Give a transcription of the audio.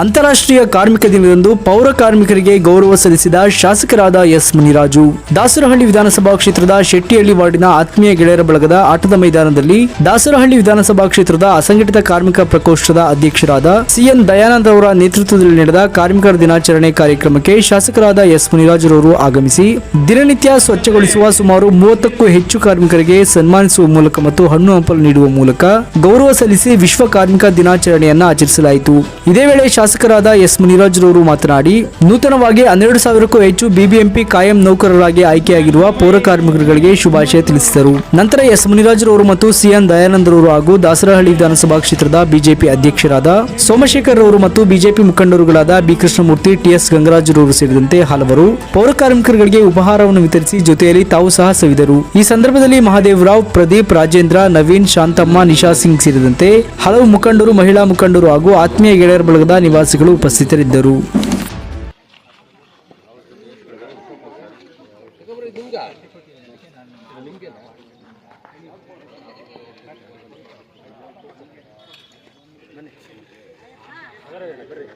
ಅಂತಾರಾಷ್ಟ್ರೀಯ ಕಾರ್ಮಿಕ ದಿನದಂದು ಪೌರ ಕಾರ್ಮಿಕರಿಗೆ ಗೌರವ ಸಲ್ಲಿಸಿದ ಶಾಸಕರಾದ ಎಸ್ ಮುನಿರಾಜು. ದಾಸರಹಳ್ಳಿ ವಿಧಾನಸಭಾ ಕ್ಷೇತ್ರದ ಶೆಟ್ಟಿಹಳ್ಳಿ ವಾರ್ಡಿನ ಆತ್ಮೀಯ ಗೆಳೆಯರ ಬಳಗದ ಆಟದ ಮೈದಾನದಲ್ಲಿ ದಾಸರಹಳ್ಳಿ ವಿಧಾನಸಭಾ ಕ್ಷೇತ್ರದ ಅಸಂಘಟಿತ ಕಾರ್ಮಿಕ ಪ್ರಕೋಷ್ಠದ ಅಧ್ಯಕ್ಷರಾದ ಸಿಎನ್ ದಯಾನಂದ ಅವರ ನೇತೃತ್ವದಲ್ಲಿ ನಡೆದ ಕಾರ್ಮಿಕರ ದಿನಾಚರಣೆ ಕಾರ್ಯಕ್ರಮಕ್ಕೆ ಶಾಸಕರಾದ ಎಸ್ ಮುನಿರಾಜುರವರು ಆಗಮಿಸಿ, ದಿನನಿತ್ಯ ಸ್ವಚ್ಛಗೊಳಿಸುವ ಸುಮಾರು ಮೂವತ್ತಕ್ಕೂ ಹೆಚ್ಚು ಕಾರ್ಮಿಕರಿಗೆ ಸನ್ಮಾನಿಸುವ ಮೂಲಕ ಮತ್ತು ಹಣ್ಣು ಹಂಪಲು ನೀಡುವ ಮೂಲಕ ಗೌರವ ಸಲ್ಲಿಸಿ ವಿಶ್ವ ಕಾರ್ಮಿಕ ದಿನಾಚರಣೆಯನ್ನ ಆಚರಿಸಲಾಯಿತು. ಇದೇ ವೇಳೆ ಶಾಸಕರಾದ ಎಸ್ ಮುನಿರಾಜ್ರವರು ಮಾತನಾಡಿ, ನೂತನವಾಗಿ ಹನ್ನೆರಡು ಸಾವಿರಕ್ಕೂ ಹೆಚ್ಚು ಬಿಬಿಎಂಪಿ ಕಾಯಂ ನೌಕರರಾಗಿ ಆಯ್ಕೆಯಾಗಿರುವ ಪೌರ ಕಾರ್ಮಿಕರುಗಳಿಗೆ ಶುಭಾಶಯ ತಿಳಿಸಿದರು. ನಂತರ ಎಸ್ ಮುನಿರಾಜ್ರವರು ಮತ್ತು ಸಿಎನ್ ದಯಾನಂದರವರು ಹಾಗೂ ದಾಸರಹಳ್ಳಿ ವಿಧಾನಸಭಾ ಕ್ಷೇತ್ರದ ಬಿಜೆಪಿ ಅಧ್ಯಕ್ಷರಾದ ಸೋಮಶೇಖರ್ ರವರು ಮತ್ತು ಬಿಜೆಪಿ ಮುಖಂಡರುಗಳಾದ ಬಿ ಕೃಷ್ಣಮೂರ್ತಿ ಟಿಎಸ್ ಗಂಗರಾಜರವರು ಸೇರಿದಂತೆ ಹಲವರು ಪೌರ ಉಪಹಾರವನ್ನು ವಿತರಿಸಿ ಜೊತೆಯಲ್ಲಿ ತಾವು ಸಹ ಸವಿದರು. ಈ ಸಂದರ್ಭದಲ್ಲಿ ಮಹಾದೇವರಾವ್, ಪ್ರದೀಪ್ ರಾಜೇಂದ್ರ, ನವೀನ್ ಶಾಂತಮ್ಮ, ನಿಶಾ ಸಿಂಗ್ ಸೇರಿದಂತೆ ಹಲವು ಮುಖಂಡರು, ಮಹಿಳಾ ಮುಖಂಡರು ಹಾಗೂ ಆತ್ಮೀಯ ಗೆಳೆಯರ ಬಳಗದ ನಿವಾಸಿಗಳು ಉಪಸ್ಥಿತರಿದ್ದರು. ಬರ್ರಿ